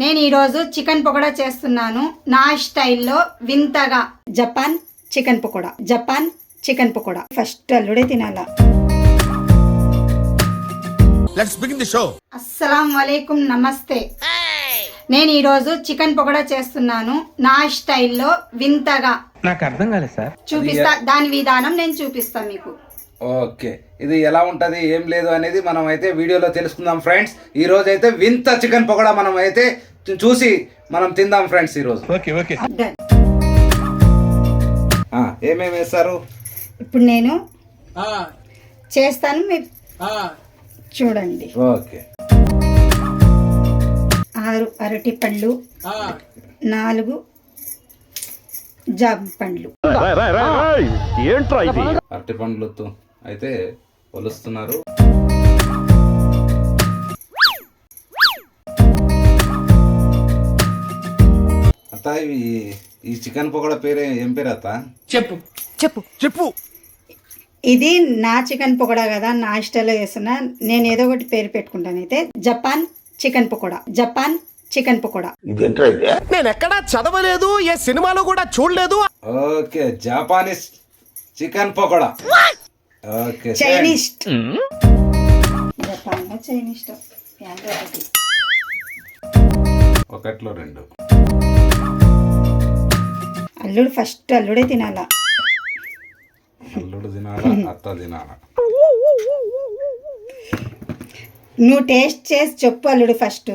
నేను ఈరోజు చికెన్ పకోడా చేస్తున్నాను. నా స్టైల్లో వింతగా. Japan chicken pakoda. Japan chicken pakoda. First అల్లుడే తినాలా. లెట్స్ బిగిన్ ది షో అస్సలం వలైకుం నమస్తే. నేను ఈరోజు చికెన్ పకోడా చేస్తున్నాను. నా స్టైల్లో వింతగా. నాకు అర్థం కాలేదు సార్. చూపిస్తా. దాని విధానం నేను చూపిస్తా మీకు. ఓకే. ఇది ఎలా ఉంటది ఏం లేదు అనేది మనం అయితే వీడియోలో తెలుసుకుందాం ఫ్రెండ్స్. ఈ రోజు అయితే వింత చికెన్ పకోడా మనం అయితే చూసి మనం తిందాం ఫ్రెండ్స్ ఈ రోజు ఓకే. ఓకే ఏమేమి వేస్తారు ఇప్పుడు నేను చేస్తాను మీరు చూడండి. ఓకే. ఆరు అరటి పళ్ళు నాలుగు జామ పండ్లు. అరటి పండ్లతో అయితే ఒలుస్తున్నారు. అత్త ఈ చికెన్ పకోడా పేరు ఏం పేరు అత్త? చెప్పు. ఇది నా చికెన్ పకోడా కదా నా స్టైల్లో చేస్తున్నా. నేను ఏదో ఒకటి పేరు పెట్టుకుంటాను అయితే. Japan chicken pakoda. Japan chicken pakoda. నేను ఎక్కడా చదవలేదు ఏ సినిమాలో కూడా చూడలేదు. Okay Japanese chicken pakoda. Okay Chinese. Japan Chinese. ఒకట్లో రెండు. అల్లుడు ఫస్ట్ అల్లుడే తినాలా. అల్లుడు తినాలా అత్త తినాలా? నువ్వు టేస్ట్ చేసి చెప్పు అల్లుడు ఫస్ట్.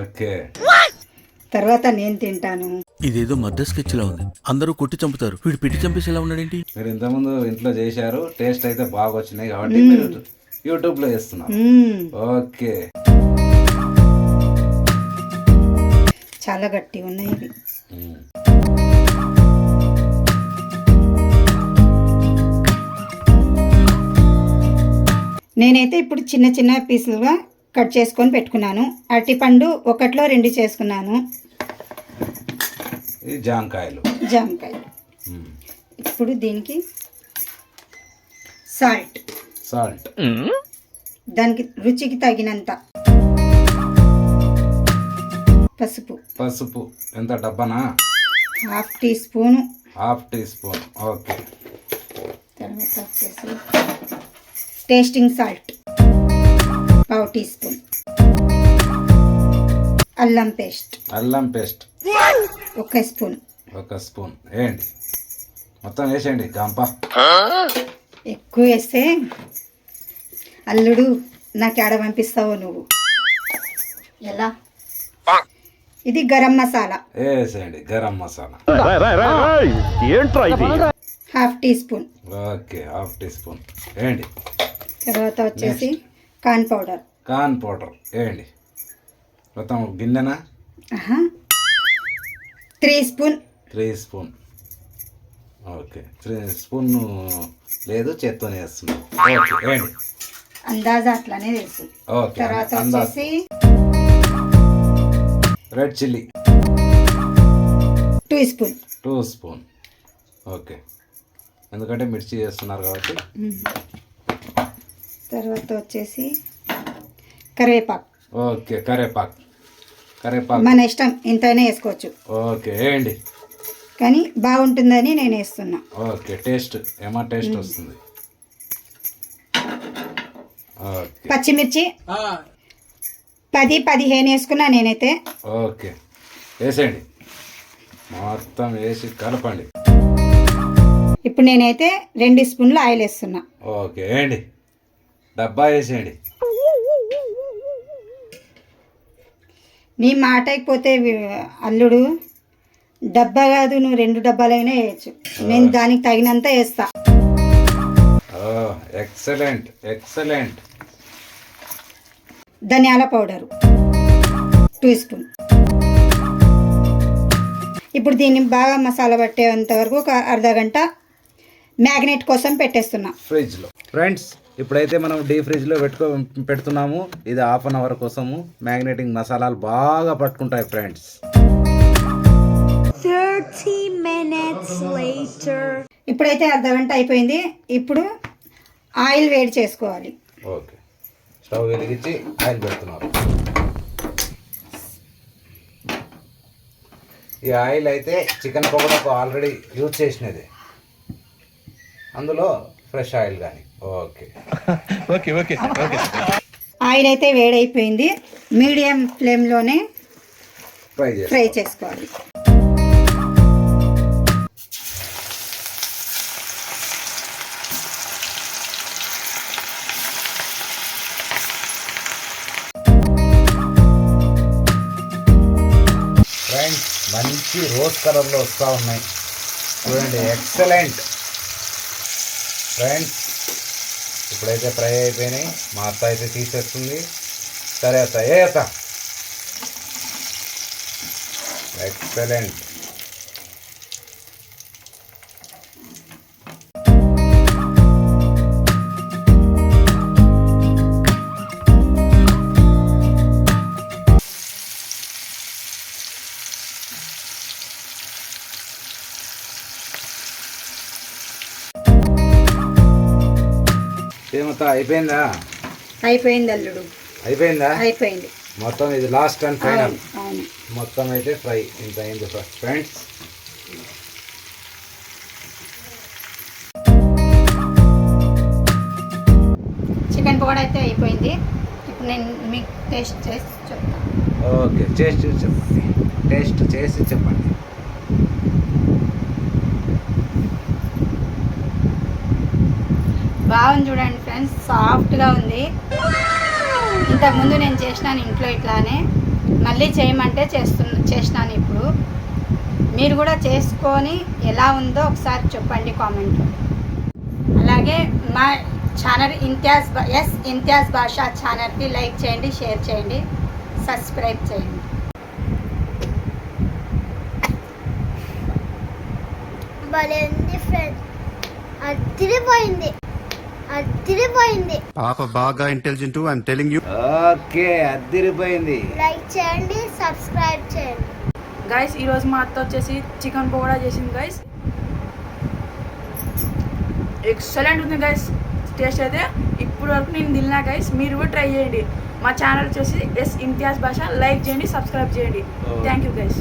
ఓకే. తర్వాత నేను తింటాను. ఇదేదో మద్ద స్కెచ్ లా ఉంది. అందరూ కొట్టి చంపుతారు. వీడు పెట్టి చంపేసి ఎలా ఉన్నాడేంటి? మీరు ఇంతకుముందు ఇంట్లో చేశారు టేస్ట్ అయితే బాగా వచ్చినాయి కాబట్టి మీరు యూట్యూబ్లో చేస్తున్నారు మ్మ్. ఓకే. చాలా గట్టి ఉన్నాయి ఇవి నేనైతే ఇప్పుడు చిన్న చిన్న పీసులుగా కట్ చేసుకొని పెట్టుకున్నాను. అరటిపండు ఒకటిలో రెండు చేసుకున్నాను. ఇది జాంకాయలు. జామకాయలు ఉమ్. ఇప్పుడు దీనికి సాల్ట్. సాల్ట్. దానికి రుచికి తగినంత పసుపు. పసుపు. ఎంత డబ్బానా? Half teaspoon. Half teaspoon. Okay. తర్వాత వచ్చేసి టేస్టింగ్ సాల్ట్ పావు టీ స్పూన్. అల్లం పేస్ట్. అల్లం పేస్ట్. ఒక స్పూన్. ఒక స్పూన్. వేయండి. మొత్తం వేసేయండి. గంప. ఎక్కువ వేస్తే అల్లుడు నాకు ఆడ పంపిస్తావు నువ్వు. ఎలా? ఇది గరం మసాలా. వేసేయండి. Garam masala. Half teaspoon. Okay. Half teaspoon. వేయండి. తర్వాత వచ్చేసి కార్న్ పౌడర్. Corn powder. వేయండి మొత్తం గిన్నెనా? Three spoon. Three spoon. Okay. Three spoon లేదు చేత్తోనే వేస్తున్నాం. ఓకే వేయండి అందాజా అట్లానే తెలుసు తర్వాత వచ్చేసి red chilli. Two spoon. Two spoon. Okay. ఎందుకంటే మిర్చి చేస్తున్నారు కాబట్టి. తర్వాత వచ్చేసి కరివేపాకు. ఓకే కరేపాక్ కరేపాక్ మన ఇష్టం ఇంతైనా వేసుకోవచ్చు. ఓకే వేయండి. కానీ బాగుంటుందని నేను వేస్తున్నా. ఓకే టేస్ట్ ఏమా టేస్ట్ వస్తుంది. ఓకే. పచ్చిమిర్చి. పది పదిహేను వేసుకున్నా నేనైతే. ఓకే వేసేయండి. మొత్తం వేసి కలపండి. ఇప్పుడు నేనైతే రెండు స్పూన్లు ఆయిల్ వేస్తున్నా. ఓకే వేయండి. డబ్బా వేసేయండి. నీ మాట అయిపోతే అల్లుడు డబ్బా కాదు నువ్వు రెండు డబ్బాలైనా వేయచ్చు. నేను దానికి తగినంత వేస్తా. Excellent excellent. ధనియాల పౌడరు టూ స్పూన్. ఇప్పుడు దీన్ని బాగా మసాలా పట్టేంత వరకు ఒక అర్ధ గంట మ్యాగ్నెట్ కోసం పెట్టేస్తున్నా. ఫ్రిడ్జ్లో. ఫ్రెండ్స్ ఇప్పుడైతే మనం డీ ఫ్రిడ్జ్లో పెట్టుకో పెడుతున్నాము. ఇది హాఫ్ అన్ అవర్ కోసము. మ్యాగ్నెటింగ్ మసాలాలు బాగా పట్టుకుంటాయి ఫ్రెండ్స్. 30 minutes later. ఇప్పుడైతే అర్ధ గంట అయిపోయింది. ఇప్పుడు ఆయిల్ వేడి చేసుకోవాలి. ఓకే. స్టవ్ వెలిగించి ఆయిల్ పెడుతున్నారు. ఈ ఆయిల్ అయితే చికెన్ పకోడాకు ఆల్రెడీ యూజ్ చేసినది. అందులో ఫ్రెష్ ఆయిల్ కానీ. ఓకే. ఆయిల్ అయితే వేడైపోయింది. మీడియం ఫ్లేమ్లోనే ఫ్రై చేసి ఫ్రై చేసుకోవాలి. ఫ్రెండ్స్ మంచి రోజ్ కలర్లో వస్తూ ఉన్నాయి. చూడండి ఎక్సలెంట్ ఫ్రెండ్స్ ఇప్పుడైతే ఫ్రై అయిపోయినాయి. మా అత్త అయితే తీసేస్తుంది. సరే అత్త ఏ అత్త? ఎక్సలెంట్ ఏమత్త అయిపోయిందా? అయిపోయింది అల్లుడు. అయిపోయిందా? అయిపోయింది. మొత్తం ఇది లాస్ట్ అండ్ ఫైనల్ మొత్తం అయితే ఫ్రై ఇంత అయింది ఫ్రెండ్స్. చికెన్ పకోడా అయితే అయిపోయింది. ఇప్పుడు నేను మీకు టేస్ట్ చేసి చెప్తాను ఓకే టేస్ట్ చూసి చెప్పండి. టేస్ట్ చేసి చెప్పండి. బాగుంది చూడండి ఫ్రెండ్స్ సాఫ్ట్గా ఉంది. ఇంతకుముందు నేను చేసినాను ఇంట్లో ఇట్లానే. మళ్ళీ చేయమంటే చేస్తున్న చేసినాను ఇప్పుడు. మీరు కూడా చేసుకొని ఎలా ఉందో ఒకసారి చెప్పండి కామెంట్ అలాగే మా ఛానల్ ఇంతియాజ్ ఎస్ ఇంతియాజ్ భాషా ఛానల్కి లైక్ చేయండి షేర్ చేయండి సబ్స్క్రైబ్ చేయండి. భలే ఉంది ఫ్రెండ్ అదిరిపోయింది అదిరిపోయింది. పాప బాగా intelligent I'm telling you okay అద్దరిపోయింది లైక్ చేయండి సబ్స్క్రైబ్ చేయండి. గైస్ ఈరోజు మా అత్త వచ్చేసి చికెన్ పకోడా చేసింది గైస్ ఎక్సలెంట్ ఉంది గైస్ టేస్ట్ అయితే ఇప్పుడు వరకు నేను తిన్నా గైస్ మీరు కూడా ట్రై చేయండి. మా ఛానల్ వచ్చేసి ఎస్ ఇంతియాజ్ భాష లైక్ చేయండి సబ్స్క్రైబ్ చేయండి. Thank you guys